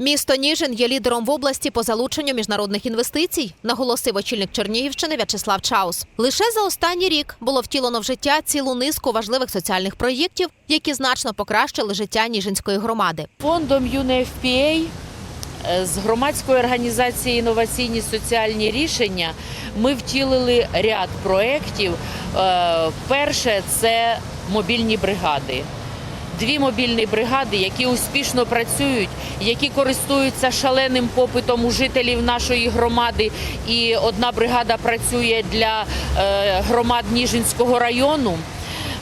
Місто Ніжин є лідером в області по залученню міжнародних інвестицій, наголосив очільник Чернігівщини В'ячеслав Чаус. Лише за останній рік було втілено в життя цілу низку важливих соціальних проєктів, які значно покращили життя Ніжинської громади. Фондом UNFPA е, з громадської організації інноваційні соціальні рішення ми втілили ряд проєктів. Е, Перше це мобільні бригади. Дві мобільні бригади, які успішно працюють, які користуються шаленим попитом у жителів нашої громади. І одна бригада працює для е, громад Ніжинського району.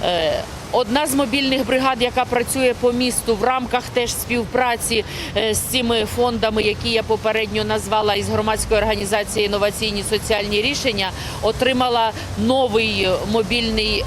Е, Одна з мобільних бригад, яка працює по місту в рамках теж співпраці е, з цими фондами, які я попередньо назвала із громадської організації інноваційні соціальні рішення, отримала новий мобільний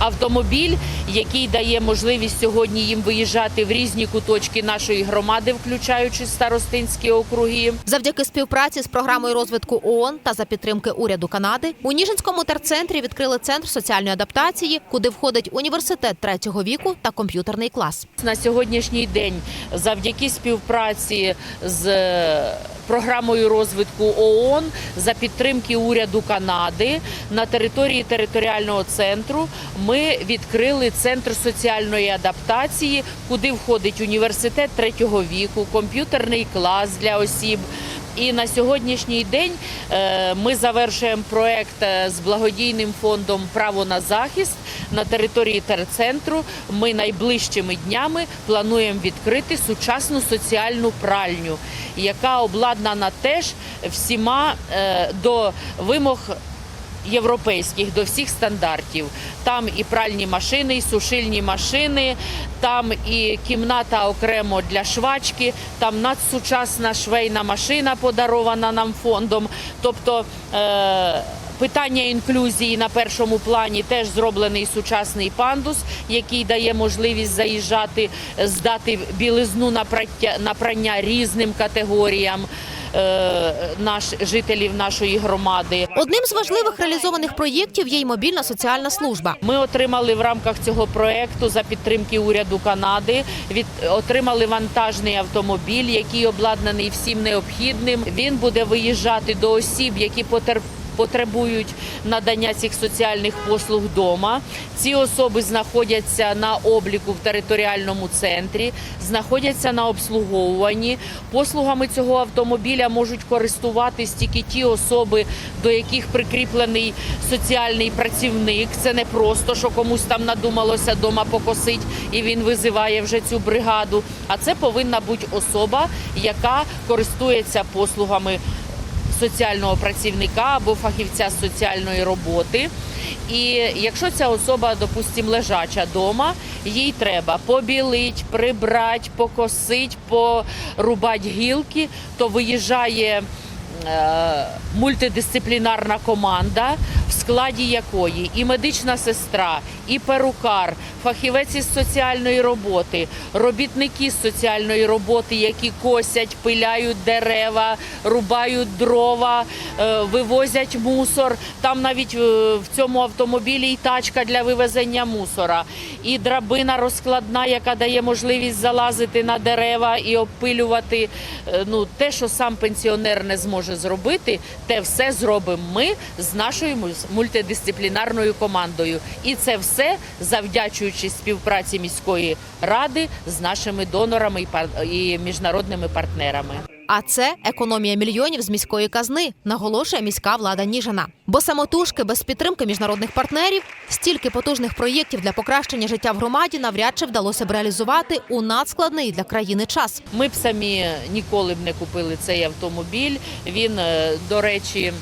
автомобіль, який дає можливість сьогодні їм виїжджати в різні куточки нашої громади, включаючи старостинські округи. Завдяки співпраці з програмою розвитку ООН та за підтримки уряду Канади у Ніжинському терцентрі відкрили центр соціальної адаптації, куди входить університет третього віку та комп'ютерний клас. На сьогоднішній день, завдяки співпраці з програмою розвитку ООН за підтримки уряду Канади на території територіального центру ми відкрили центр соціальної адаптації, куди входить університет третього віку, комп'ютерний клас для осіб. І на сьогоднішній день е, ми завершуємо проект е, з благодійним фондом Право на захист на території терцентру. Ми найближчими днями плануємо відкрити сучасну соціальну пральню, яка обладнана теж всіма е, до вимог європейських до всіх стандартів. Там і пральні машини, і сушильні машини, там і кімната окремо для швачки, там надсучасна швейна машина подарована нам фондом. Тобто е- Питання інклюзії на першому плані теж зроблений сучасний пандус, який дає можливість заїжджати, здати білизну на праття- на прання різним категоріям е, наш жителів нашої громади. Одним з важливих реалізованих проєктів є й мобільна соціальна служба. Ми отримали в рамках цього проекту за підтримки уряду Канади. Від отримали вантажний автомобіль, який обладнаний всім необхідним. Він буде виїжджати до осіб, які потер- Потребують надання цих соціальних послуг вдома. Ці особи знаходяться на обліку в територіальному центрі, знаходяться на обслуговуванні. Послугами цього автомобіля можуть користуватись тільки ті особи, до яких прикріплений соціальний працівник. Це не просто, що комусь там надумалося дома покосить, і він визиває вже цю бригаду. А це повинна бути особа, яка користується послугами соціального працівника або фахівця з соціальної роботи. І якщо ця особа, допустимо, лежача вдома, їй треба побілить, прибрати, покосить, порубати гілки, то виїжджає е, мультидисциплінарна команда, в складі якої і медична сестра, і перукар, фахівець із соціальної роботи, робітники з соціальної роботи, які косять, пиляють дерева, рубають дрова, е, вивозять мусор. Там навіть е, в цьому автомобілі і тачка для вивезення мусора, і драбина розкладна, яка дає можливість залазити на дерева і обпилювати. Е, Ну, те, що сам пенсіонер не зможе зробити, те все зробимо ми з нашою мультидисциплінарною командою. І це все завдячуючи співпраці міської ради з нашими донорами і міжнародними партнерами. А це економія мільйонів з міської казни, наголошує міська влада Ніжина. Бо самотужки без підтримки міжнародних партнерів стільки потужних проєктів для покращення життя в громаді навряд чи вдалося б реалізувати у надскладний для країни час. Ми б самі ніколи б не купили цей автомобіль. Він, е, до речі,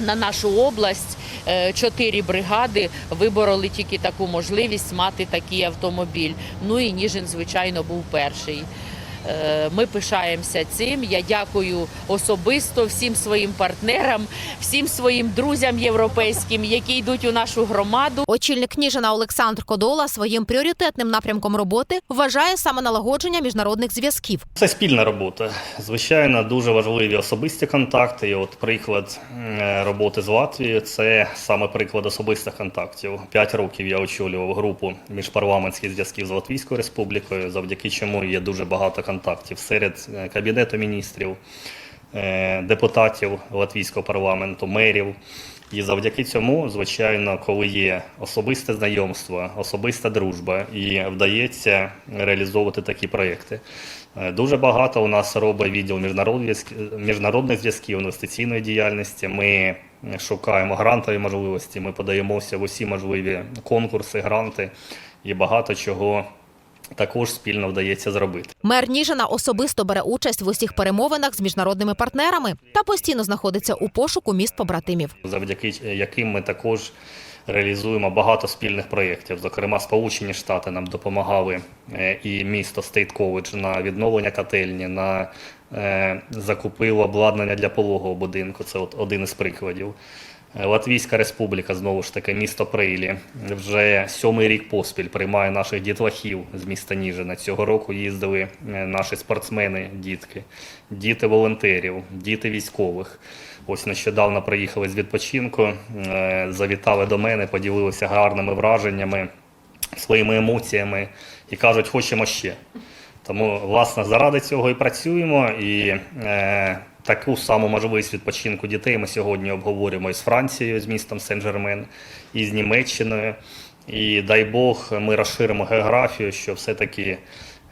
на нашу область е, чотири бригади вибороли тільки таку можливість мати такий автомобіль. Ну і Ніжин, звичайно, був перший. Е, Ми пишаємося цим. Я дякую особисто всім своїм партнерам, всім своїм друзям європейським, які йдуть у нашу громаду. Очільник Ніжина Олександр Кодола своїм пріоритетним напрямком роботи вважає саме налагодження міжнародних зв'язків. Це спільна робота. Звичайно, дуже важливі особисті контакти. І от приклад е, роботи з Латвією це саме приклад особистих контактів. П'ять років я очолював групу міжпарламентських зв'язків з Латвійською республікою, завдяки чому є дуже багато контактів серед е, Кабінету міністрів, е, депутатів Латвійського парламенту, мерів. І завдяки цьому, звичайно, коли є особисте знайомство, особиста дружба і вдається реалізовувати такі проекти. Е, Дуже багато у нас робить відділ міжнародних міжнародних зв'язків, інвестиційної діяльності. Ми шукаємо грантові можливості, ми подаємося в усі можливі конкурси, гранти і багато чого також спільно вдається зробити. Мер Ніжина особисто бере участь в усіх перемовинах з міжнародними партнерами та постійно знаходиться у пошуку міст побратимів. завдяки яким ми також реалізуємо багато спільних проєктів. Зокрема, Сполучені Штати нам допомагали е, і місто Стейт Коледж на відновлення котельні, на е, закупило обладнання для пологового будинку. Це от один із прикладів. Е, Латвійська республіка, знову ж таки, місто Прейлі, вже сьомий рік поспіль приймає наших дітлахів з міста Ніжина. Цього року їздили е, наші спортсмени, дітки, діти волонтерів, діти військових. Ось нещодавно приїхали з відпочинку, е, завітали до мене, поділилися гарними враженнями, своїми емоціями і кажуть, хочемо ще. Тому, власне, заради цього і працюємо. І таку саму можливість відпочинку дітей ми сьогодні обговорюємо із Францією, з містом Сен-Жермен, і з Німеччиною. І дай Бог, ми розширимо географію, що все-таки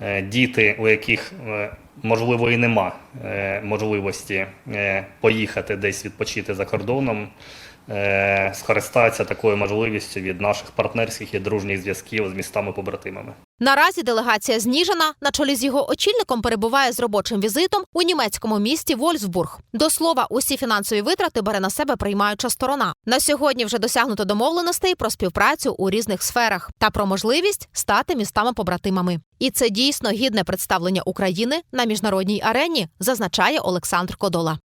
е, діти, у яких е, можливо і нема е, можливості поїхати десь відпочити за кордоном, скористаються такою можливістю від наших партнерських і дружніх зв'язків з містами-побратимами. Наразі делегація з Ніжина на чолі з його очільником перебуває з робочим візитом у німецькому місті Вольфсбург. До слова, усі фінансові витрати бере на себе приймаюча сторона. На сьогодні вже досягнуто домовленостей про співпрацю у різних сферах та про можливість стати містами-побратимами. І це дійсно гідне представлення України на міжнародній арені, зазначає Олександр Кодола.